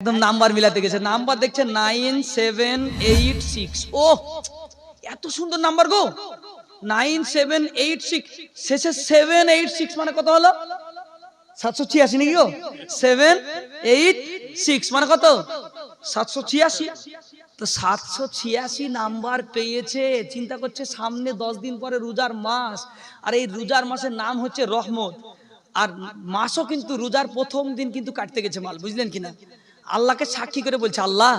একদম নাম্বার মিলাতে গেছে। নাম্বার দেখছে নাইন সেভেন এইট সিক্স। ও এত সুন্দর নাম্বার গো। Nine seven eight six. শেষে সেভেন এইট সিক্স মানে কত হলো? সাতশো ছিয়াশি নাকি গো? সেভেন এইট সিক্স মানে কত? সাতশো ছিয়াশি। তো সাতশো ছিয়াশি নাম্বার পেয়েছে। চিন্তা করছে সামনে দশ দিন পরে রোজার মাস। আর এই রোজার মাসের নাম হচ্ছে রহমত। আর মাসও কিন্তু রোজার প্রথম দিন কিন্তু কাটতে গেছে মাল, বুঝলেন কিনা? আল্লাহকে সাক্ষী করে বলছে, আল্লাহ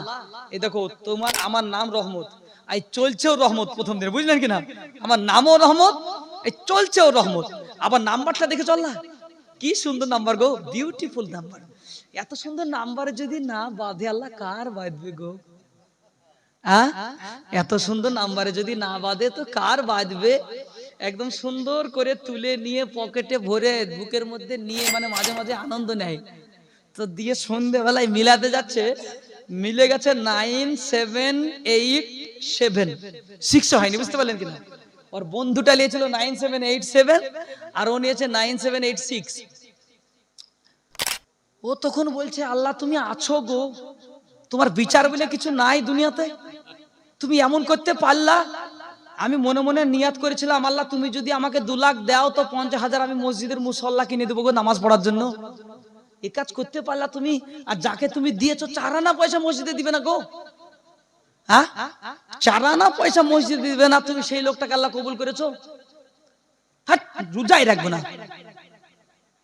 এ দেখো, তোমার, আমার নাম রহমত। এই চলছেও রহমত প্রথম দিনে, বুঝলেন কিনা? আমার নামও রহমত, এই চলছেও রহমত। আবার নাম্বারটা দেখে চল না কি সুন্দর নাম্বার গো বিউটিফুল নাম্বার। এত সুন্দর নাম্বার যদি না বাঁধে, আল্লাহ কার বাঁধবে গো? এত সুন্দর নাম্বারে যদি না বাঁধে, তো কার বাঁধবে? একদম সুন্দর করে তুলে নিয়ে পকেটে ভরে বুকের মধ্যে নিয়ে মানে মাঝে মাঝে আনন্দ নেয়। তো দিয়ে সন্ধেবেলায় মিলাতে যাচ্ছে। মিলে গেছে nine, seven, eight, seven. Six হয়নি, বুঝতে পারলেন কিনা? ওর বন্ধুটা নিয়েছিল নাইন, সেভেন, এইট, সেভেন, আর ও নিয়েছে নাইন, সেভেন, এইট সিক্স ও তখন বলছে, আল্লাহ, তুমি আছো গো। তোমার বিচার বলে কিছু নাই দুনিয়াতে। তুমি এমন করতে পারলা? আমি মনে মনে নিয়াত করেছিলাম, আল্লাহ, তুমি যদি আমাকে দু লাখ দাও, তো পঞ্চাশ হাজার আমি মসজিদের মুসল্লা কিনে দেবো নামাজ পড়ার জন্য। এ কাজ করতে পারলা তুমি? আর যাকে তুমি দিয়েছ, চারানা পয়সা মসজিদে দিবে না গো? হ্যাঁ চারানা পয়সা মসজিদে দিবে না তুমি সেই লোকটাকে আল্লাহ কবুল করেছ? রোজাই রাখব না।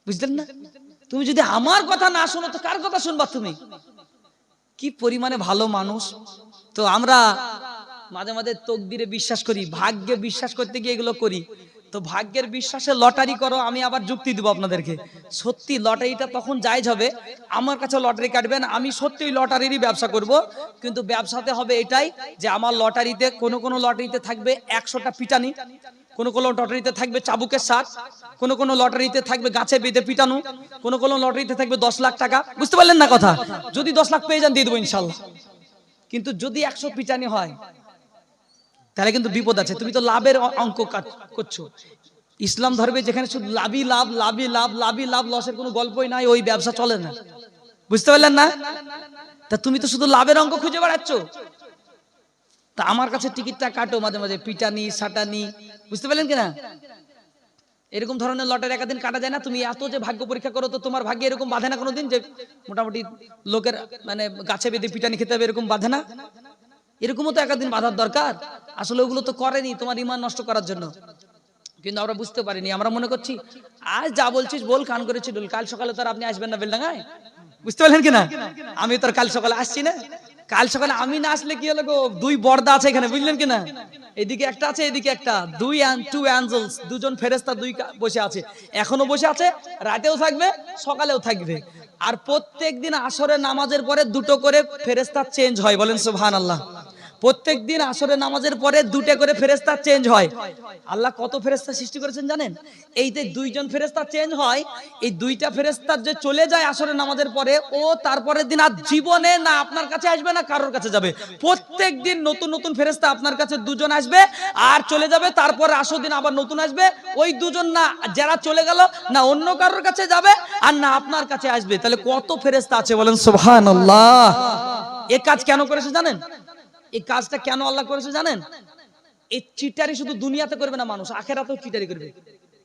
বুঝলেন না? তুমি যদি আমার কথা না শোনো, তো কার কথা শুনবা তুমি? কি পরিমাণে ভালো মানুষ। তো আমরা মাঝে মাঝে তকদিরে বিশ্বাস করি, ভাগ্যে বিশ্বাস করতে গিয়ে এগুলো করি। তো ভাগ্যের বিশ্বাসে লটারি করো, আমি আবার যুক্তি দেবো আপনাদেরকে। সত্যি, লটারিটা তখন জায়জ হবে। আমার কাছে লটারি কাটবেন, আমি সত্যি লটারিরই ব্যবসা করব। কিন্তু ব্যবসাতে হবে এটাই যে আমার লটারিতে, কোনো কোনো লটারিতে থাকবে একশোটা পিটানি, কোনো কোনো লটারিতে থাকবে চাবুকের সার, কোনো কোনো লটারিতে থাকবে গাছে বেঁধে পিটানো, কোনো কোনো লটারিতে থাকবে দশ লাখ টাকা। বুঝতে পারলেন না কথা? যদি দশ লাখ পেয়ে যান, দিয়ে দেবো ইনশাল্লাহ। কিন্তু যদি একশো পিটানি হয় তাহলে কিন্তু বিপদ আছে। তুমি তো লাভের অঙ্ক করছ। ইসলাম ধর্মে যেখানে শুধু লাভই লাভ লাভই লাভ লাভই লাভ, লসের কোনো গল্পই নাই, ওই ব্যবসা চলে না। বুঝতে পারলেন না? তা তুমি তো শুধু লাভের অঙ্ক খুঁজে বেড়াচ্ছ। তা আমার কাছে টিকিটটা কাটো মাঝে মাঝে, পিটানি, সাটানি, বুঝতে পারলেন কিনা? এরকম ধরনের লটের একাদিন কাটা যায় না। তুমি এত যে ভাগ্য পরীক্ষা করো, তো তোমার ভাগ্যে এরকম বাধে না কোনোদিন যে মোটামুটি লোকের মানে গাছে বেঁধে পিটানি খেতে হবে এরকম বাঁধে না? এরকমও তো একাদিন বাঁধার দরকার। আসলে ওগুলো তো করেনি তোমার ইমান নষ্ট করার জন্য। কিন্তু আমরা বুঝতে পারিনি, আমরা মনে করছি আজ যা বলছিস বল, কান করেছি ডোল কাল সকালে তো আপনি আসবেন না বেলডাঙ্গায়? বুঝতে পারলেন কিনা? আমি তো আর কাল সকালে আসছি না। কাল সকালে আমি না আসলে কি হলো দুই বর্দা আছে এখানে, বুঝলেন কিনা? এদিকে একটা আছে, এদিকে একটা। দুই টু অ্যাঞ্জেলস দুজন ফেরেস্তা দুই বসে আছে। এখনও বসে আছে, রাতেও থাকবে, সকালেও থাকবে। আর প্রত্যেক দিন আসরের নামাজের পরে দুটো করে ফেরেস্তা চেঞ্জ হয়, বলেন সুবহান আল্লাহ প্রত্যেক দিন আসরে নামাজের পরে দুটো করে ফেরেস্তা চেঞ্জ হয়। আল্লাহ কত ফেরেস্তা সৃষ্টি করেছেন জানেন? এই যে দুইজন ফেরেস্তা চেঞ্জ হয়, এই দুইটা ফেরেস্তা যে চলে যায় আসরে নামাজের পরে, ও তারপরের দিন আর জীবনে না আপনার কাছে আসবে না কারোর কাছে যাবে। প্রত্যেক দিন নতুন নতুন ফেরেস্তা আপনার কাছে দুজন আসবে আর চলে যাবে, তারপরে আসর দিন আবার নতুন আসবে। ওই দুজন না, যারা চলে গেল, না অন্য কারোর কাছে যাবে আর না আপনার কাছে আসবে। তাহলে কত ফেরেস্তা আছে বলেন সোহান আল্লাহ এ কাজ কেন করেছে জানেন? এই কাজটা কেন আল্লাহ করেছে জানেন? এই চিটারি শুধু দুনিয়াতে করবে না মানুষ, আখেরাতেও চিটারি করবে।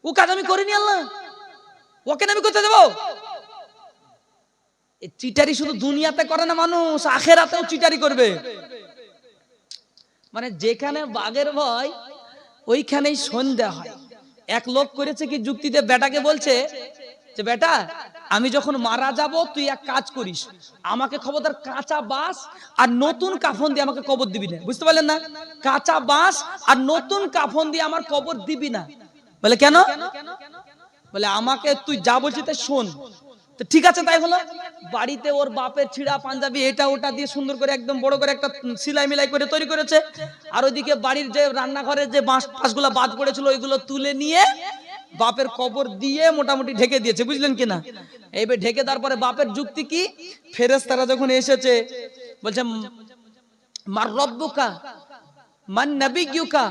ও কাজ আমি করিনি আল্লাহ। ওকে আমি করতে দেবো? চিটারি শুধু দুনিয়াতে করে না মানুষ, আখেরাতেও চিটারি করবে। মানে যেখানে বাঘের ভয়, ওইখানেই সন্ধ্যা হয়। এক লোক করেছে কি যুক্তিতে বেটাকে বলছে যে বেটা, আমি যখন মারা যাব, তুই এক কাজ করিস। আমাকে খবরদার কাঁচা বাঁশ আর নতুন কাফন দিয়ে আমাকে কবর দিবি না। বুঝতে পারলেন না? কাঁচা বাঁশ আর নতুন কাফন দিয়ে আমার কবর দিবি না। বলে কেন? বলে আমাকে তুই যা বলছিস তাই শোন। তো ঠিক আছে, তাই হলো? বাড়িতে ওর বাপের ছিঁড়া পাঞ্জাবি এটা ওটা দিয়ে সুন্দর করে একদম বড় করে একটা সিলাই মিলাই করে তৈরি করেছে। আর ওইদিকে বাড়ির যে রান্নাঘরে যে বাঁশ পাশগুলো বাদ পড়েছিল, ওইগুলো তুলে নিয়ে বাপের কবর দিয়ে মোটামুটি ঢেকে দিয়েছে বুঝলেন কিনা এইবার ঢেকে তারপরে বাপের যুক্তি কি ফেরেস্তারা যখন এসেছে বলছে মার রব্বুকা মান নবিয়ুকা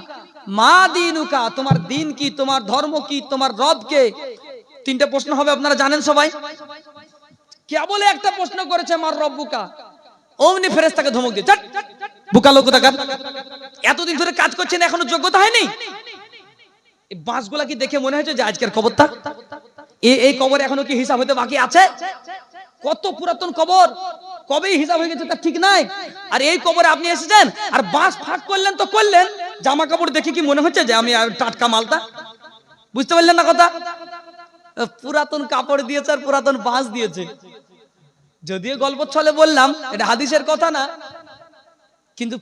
মা দিনুকা তোমার দিন কি তোমার ধর্ম কি তোমার রব কে তিনটা প্রশ্ন হবে আপনারা জানেন সবাই কেবলে একটা প্রশ্ন করেছে মার রব্বুকা অমনি ফেরেস্তাকে ধমক দিয়ে "ছাড়, বুকা লোক কোথাকার। এতদিন ধরে কাজ করছেন এখনও যোগ্যতা হয়নি বাঁশগুলা কি দেখে মনে হয়েছে যে আজকের কবরটা? এই কবর এখনও কি হিসাব হতে বাকি আছে? কত পুরাতন কবর? কবে হিসাব হয়ে গেছে তার ঠিক নাই। আর এই কবরে আপনি এসেছেন, আর বাঁশ ফাঁক করলেন তো করলেন, জামা কাপড় দেখে কি মনে হচ্ছে যে আমি টাটকা মালটা? বুঝতে পারলেন না কথা? পুরাতন কাপড় দিয়েছে আর পুরাতন বাঁশ দিয়েছে। যদিও গল্প ছলে বললাম, এটা হাদিসের কথা না। কিন্তু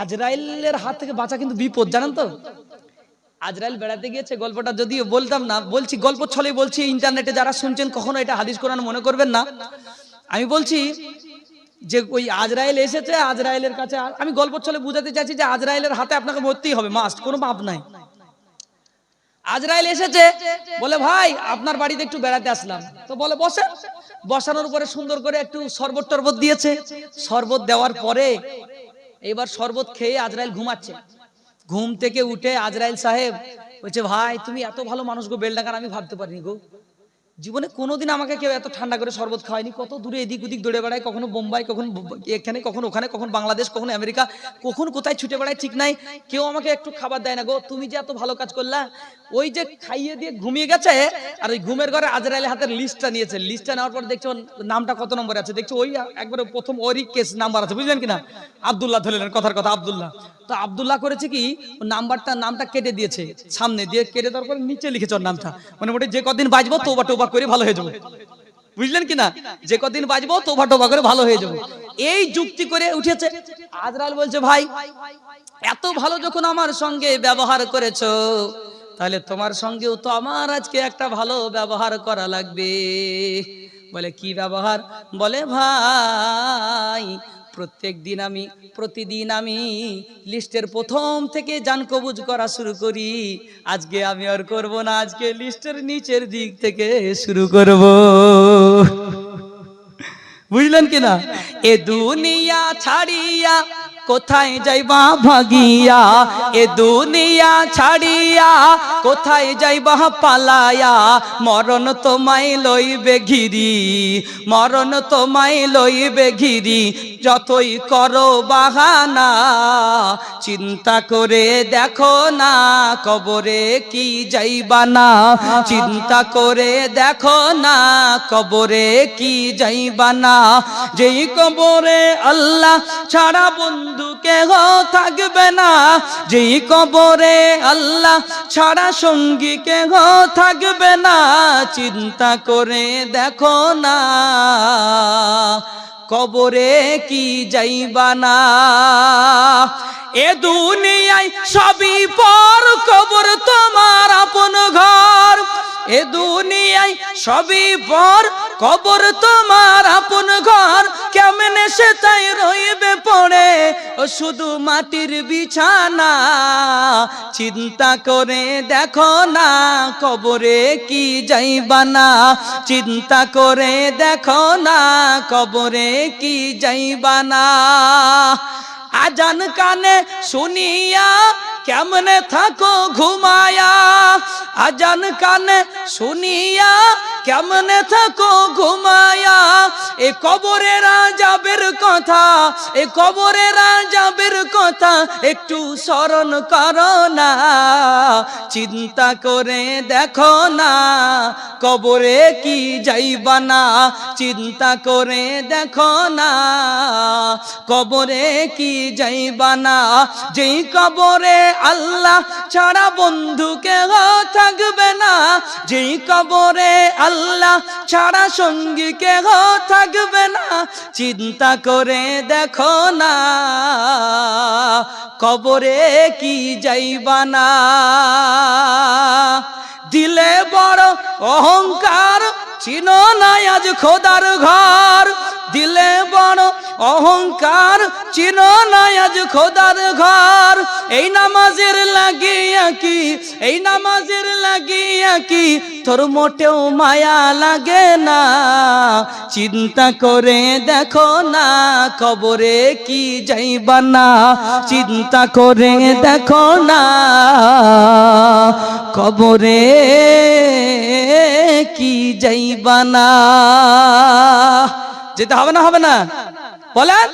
আজরাইলের হাত থেকে বাঁচা কিন্তু বিপদ, জানেন তো? আজরাইল বেড়াতে গিয়েছে, গল্পটা যদিও বলতাম না, বলছি গল্প ছলে বলছি, ইন্টারনেটে যারা শুনছেন, কখনো এটা হাদিস কোরআন মনে করবেন না। আমি বলছি যে ওই আজরাইল এসেছে, আজরাইলের কাছে আমি গল্প ছলে বুঝাতে চাইছি যে আজরাইলের হাতে আপনাকে মরতেই হবে মাস্ট কোনো মাপ নাই। আজরাইল এসেছে, বলে, ভাই, আপনার বাড়িতে একটু বেড়াতে আসলাম। তো বলে, বসে। বসানোর পরে সুন্দর করে একটু শরবত টরবত দিয়েছে। শরবত দেওয়ার পরে এবার শরবত খেয়ে আজরাইল ঘুমাচ্ছে। ঘুম থেকে উঠে আজরাইল সাহেব বলছে, ভাই, তুমি এত ভালো মানুষ গো, বেলডাঙ্গার আমি ভাবতে পারিনি গো। জীবনে কোনোদিন আমাকে কেউ এত ঠান্ডা করে শরবত খাওয়ায়নি। কত দূরে এদিক ওদিক দৌড়ে বেড়ায়, কখনো বোম্বাই, কখন এখানে, কখনো ওখানে, কখন বাংলাদেশ, কখনো আমেরিকা, কখন কোথায় ছুটে বেড়ায় ঠিক নাই। কেউ আমাকে একটু খাবার দেয় না গো। তুমি যে এত ভালো কাজ করলা, ওই যে খাইয়ে দিয়ে ঘুমিয়ে গেছে আর ওই ঘুমের ঘরে আজরাইলের হাতের লিস্টটা নিয়েছে। লিস্টটা নেওয়ার পর দেখছ নামটা কত নম্বরে আছে? দেখছ ওই, একবারে প্রথম ওরই কেস নাম্বার আছে, বুঝলেন কিনা? আব্দুল্লাহ ধরলেন কথার কথা, আব্দুল্লাহ। তো আব্দুল্লাহ করেছে কি, নাম্বারটা, নামটা কেটে দিয়েছে, সামনে দিয়ে কেটে দেওয়ার পর নিচে লিখেছে ওর নামটা। মানে মোটে যে কদিন বাঁচবো তোবা টোবা করে ভালো হয়ে যাব। বুঝলেন কিনা যে কদিন বাঁচবো তোবা টোবা করে ভালো হয়ে যাব। এই যুক্তি করে উঠেছে। আজরাল বলছে, ভাই, এত ভালো যখন আমার সঙ্গে ব্যবহার করেছ, তাহলে তোমার সঙ্গেও তো আমার আজকে একটা ভালো ব্যবহার করা লাগবে। বলে, কি ব্যবহার? বলে, ভাই প্রত্যেক দিন আমি, প্রতিদিন আমি লিস্টের প্রথম থেকে জান কবুজ করা শুরু করি। আজকে আমি আর করব না, আজকে লিস্টের নিচের দিক থেকে শুরু করব। বুঝলেন কিনা? এ দুনিয়া ছাড়িয়া কোথায় যাইবা ভাগিয়া? এ দুনিয়া ছাড়িয়া কোথায় যাইবা পালায়া? মরণ তোমায় লইবে ঘিরি, মরণ তোমায় লইবে ঘিরি। যতই করো বাহানা, চিন্তা করে দেখো না কবরে কি যাইবা না। চিন্তা করে দেখো না কবরে কি যাইবা না। যেই কবরে আল্লাহ ছাড়া বন্ধু কেহ থাকবে না? যেই কবরে আল্লাহ ছাড়া সঙ্গী কেহ থাকবে না? চিন্তা করে দেখো না। কবরে কি যাইবা না? এ দুনিয়ায় সবই পর কবর তোমার আপন ঘর। এ দুনিয়ায় সবই পর কবর তোমার আপন ঘর, কেমনে সে তাই রইবে পড়ে? ও শুধু মাটির বিছানা, চিন্তা করে দেখো না, কবরে কি যাইবা না? চিন্তা করে দেখো না, কবরে কি যাইবা না? আজান কানে শুনিয়া কেমনে থাকো ঘুমায়া? আজান কানে শুনিয়া কেমনে থাকো ঘুমায়া? এ কবরে রাজাবের কথা, এ কবরে রাজাবের কথা একটু স্মরণ করো না। চিন্তা করে দেখো না, কবরে কি যাইবা না? চিন্তা করে দেখো না। কবরে কি যাইবা না? যেই কবরে আল্লাহ ছাড়া বন্ধু কেহ থাকবে না। যেই কবরে আল্লাহ ছাড়া সঙ্গী কেহ থাকবে না। চিন্তা করে দেখো না, কবরে কি যাইবা না। দিলে বড় অহংকার, চিনো নাই আজ খোদার ঘর। দিলে বড় অহংকার চির নাই আজ খোদার ঘর। এই নামাজের লাগিয়া কি, এই নামাজের লাগিয়া কি, তোর মোটেও মায়া লাগে না। চিন্তা করে দেখো না, কবরে কি যাইবা না। চিন্তা করে দেখো না, কবরে কি যাইবা না। যেতে হবে না হবে না। বলেন?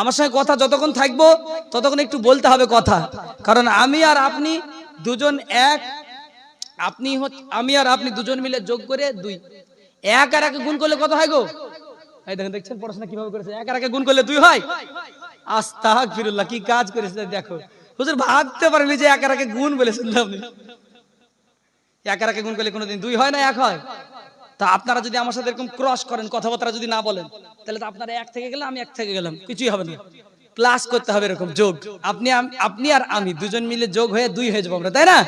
আমার সঙ্গে কথা যতক্ষণ থাকব, ততক্ষণ একটু বলতে হবে কথা। কারণ আমি আর আপনি দুজন এক, আপনি আমি আর আপনি দুজন মিলে যোগ করে দুই। এক আর একে গুণ করলে কত হয় গো? এই দেখেন, দেখছেন পড়াশোনা কীভাবে করেছে? এক আর একে গুণ করলে দুই হয়? আস্তাক ফিরুল্লাহ কি কাজ করেছে দেখো। হুজুর ভাবতে পারেনি যে এক আর একে গুণ বলেছেন আপনি। এক আর একে গুণ করলে কোনোদিন দুই হয় না, এক হয়? তা আপনারা যদি আমার সাথে এরকম ক্রস করেন, কথাবার্তা যদি না বলেন, তাহলে তো আপনারা এক থেকে গেলাম আমি এক থেকে গেলাম, কিছুই হবে না। ক্লাস করতে হবে এরকম যোগ। আপনি আপনি আর আমি দুজন মিলে যোগ হয়ে দুই হয়ে যাব আমরা, তাই না?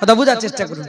কথা বোঝার চেষ্টা করুন।